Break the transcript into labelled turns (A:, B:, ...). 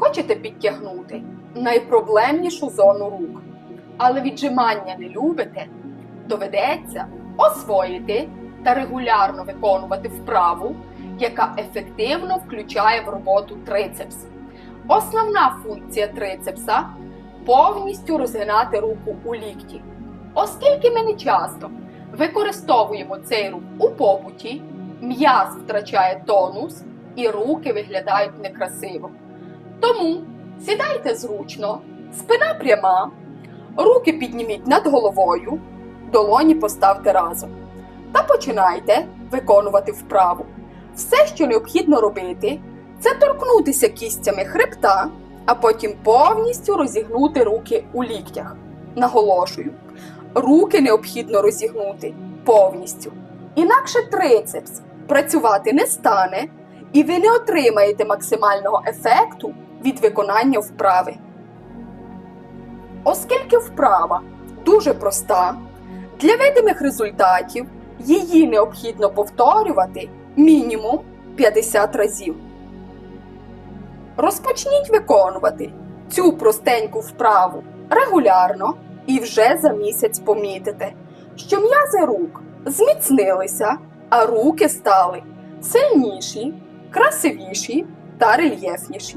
A: Хочете підтягнути найпроблемнішу зону рук, але віджимання не любите, доведеться освоїти та регулярно виконувати вправу, яка ефективно включає в роботу трицепс. Основна функція трицепса повністю розгинати руку у лікті. Оскільки ми не часто використовуємо цей рух у побуті, м'яз втрачає тонус і руки виглядають некрасиво. Тому сідайте зручно, спина пряма, руки підніміть над головою, долоні поставте разом. Та починайте виконувати вправу. Все, що необхідно робити, це торкнутися кістями хребта, а потім повністю розігнути руки у ліктях. Наголошую, руки необхідно розігнути повністю. Інакше трицепс працювати не стане, і ви не отримаєте максимального ефекту від виконання вправи. Оскільки вправа дуже проста, для видимих результатів її необхідно повторювати мінімум 50 разів. Розпочніть виконувати цю простеньку вправу регулярно і вже за місяць помітите, що м'язи рук зміцнилися, а руки стали сильніші, красивіші та рельєфніші.